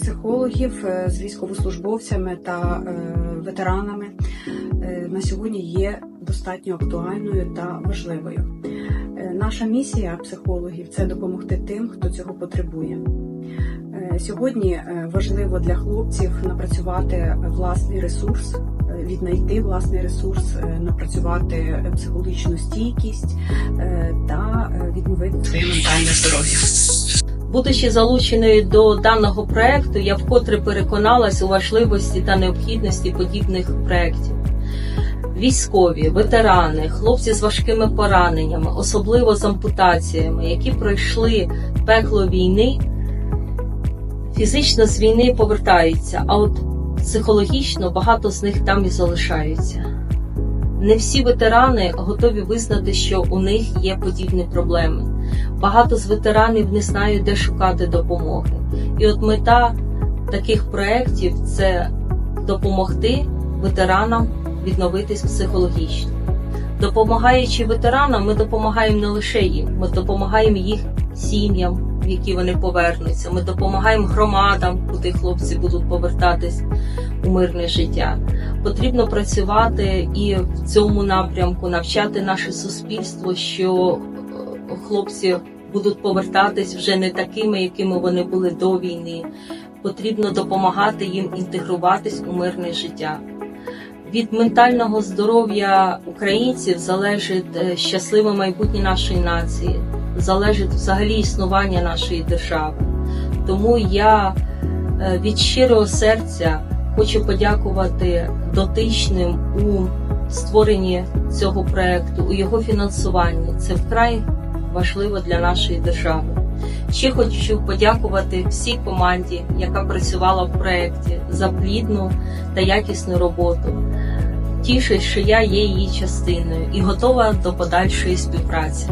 психологів е, з військовослужбовцями та е, ветеранами е, на сьогодні є достатньо актуальною та важливою. Наша місія психологів це допомогти тим, хто цього потребує. Сьогодні важливо для хлопців напрацювати власний ресурс, віднайти власний ресурс, напрацювати психологічну стійкість та відновити своє ментальне здоров'я. Будучи залученою до даного проекту, я вкотре переконалась у важливості та необхідності подібних проєктів. Військові, ветерани, хлопці з важкими пораненнями, особливо з ампутаціями, які пройшли пекло війни, фізично з війни повертаються, а от психологічно багато з них там і залишаються. Не всі ветерани готові визнати, що у них є подібні проблеми. Багато з ветеранів не знають, де шукати допомоги. І от мета таких проєктів це допомогти ветеранам відновитись психологічно. Допомагаючи ветеранам, ми допомагаємо не лише їм, ми допомагаємо їх сім'ям, в які вони повернуться. Ми допомагаємо громадам, куди хлопці будуть повертатись у мирне життя. Потрібно працювати і в цьому напрямку, навчати наше суспільство, що хлопці будуть повертатись вже не такими, якими вони були до війни. Потрібно допомагати їм інтегруватись у мирне життя. Від ментального здоров'я українців залежить е, щасливе майбутнє нашої нації, залежить взагалі існування нашої держави. Тому я е, від щирого серця хочу подякувати дотичним у створенні цього проекту, у його фінансуванні. Це вкрай важливо для нашої держави. Ще хочу подякувати всій команді, яка працювала в проєкті за плідну та якісну роботу. Тішусь, що я є її частиною і готова до подальшої співпраці.